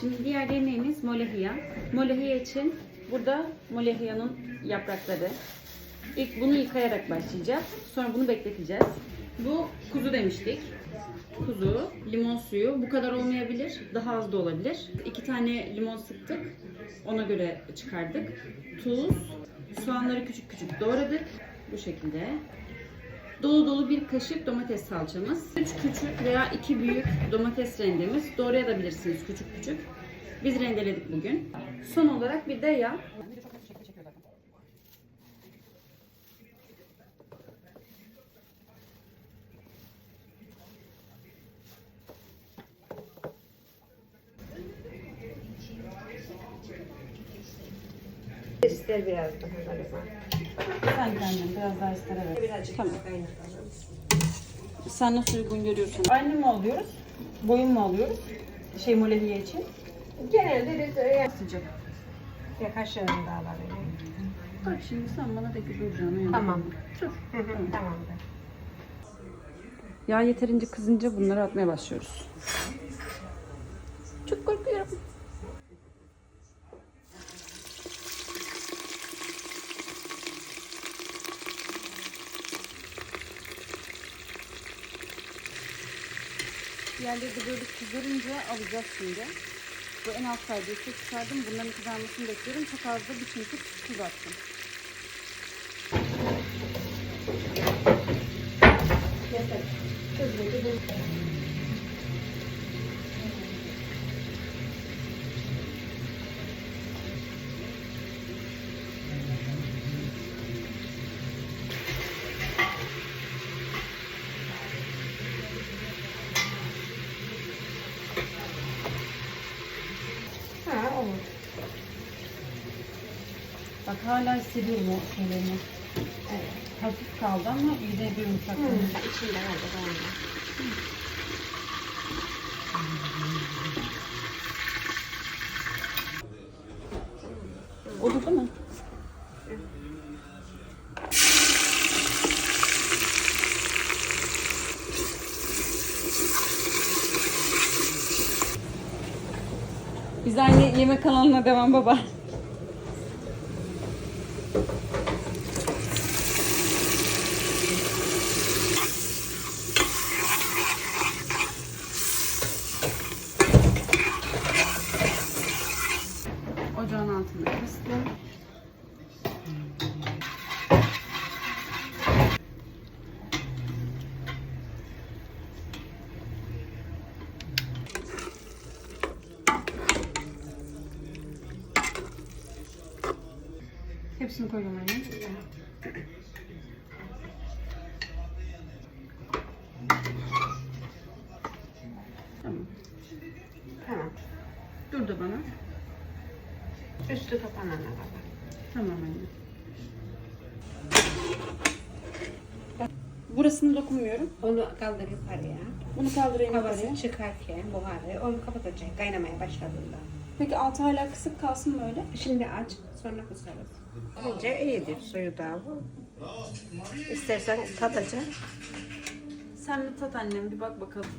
Şimdi diğer yemeğimiz molehiya. Molehiya için burada molehiyanın yaprakları. İlk bunu yıkayarak başlayacağız. Sonra bunu bekleteceğiz. Bu kuzu demiştik. Kuzu, limon suyu. Bu kadar olmayabilir. Daha az da olabilir. İki tane limon sıktık. Ona göre çıkardık. Tuz, soğanları küçük küçük doğradık. Bu şekilde. Dolu dolu bir kaşık domates salçamız. 3 küçük veya 2 büyük domates rendemiz. Doğrayabilirsiniz küçük küçük. Biz rendeledik bugün. Son olarak bir de yağ. İster biraz daha. Sen kendin biraz daha ister evet. Birazcık Tamam. kaynatalım. Sen nasıl uygun görüyorsun? Aynı mı alıyoruz? Boyun mu alıyoruz? Şey molehiye için. Genelde biz öyle Sıcak. ya kaşığını da alalım. Bak şimdi sen bana da duracağını Tamam. Dur. Hı hı, Tamamdır. Yağ yeterince kızınca bunları atmaya başlıyoruz. Çok korkuyorum. Diğerleri de böyle kızarınca alacağız şimdi. Bu en alt kaydıysa çıkardım. Bunların kızarmasını bekliyorum. Çok az da bir çimdik tuz attım. Yeter. Hızlıca Ha olur. Bak hala hissediyorum o şeylerini. Evet. Hafif kaldı ama yine bir yumuşak. Hı, içinde kaldı tamam. Olur değil Biz aynı yemek kanalına devam baba. Hepsini koydum anne. Tamam. Tamam. Dur da bana. Üstü kapanana kadar. Tamam anne. Burasını dokunmuyorum. Onu kaldır yukarıya. Bunu kaldırayım Havası yukarıya. çıkarken buharı onu kapatacak kaynamaya başladığında. Peki altı hala kısık kalsın mı öyle? Şimdi aç sonra kısarız. Önce iyidir suyu da bu. İstersen tatacaksın. Sen bir tat annem bir bak bakalım.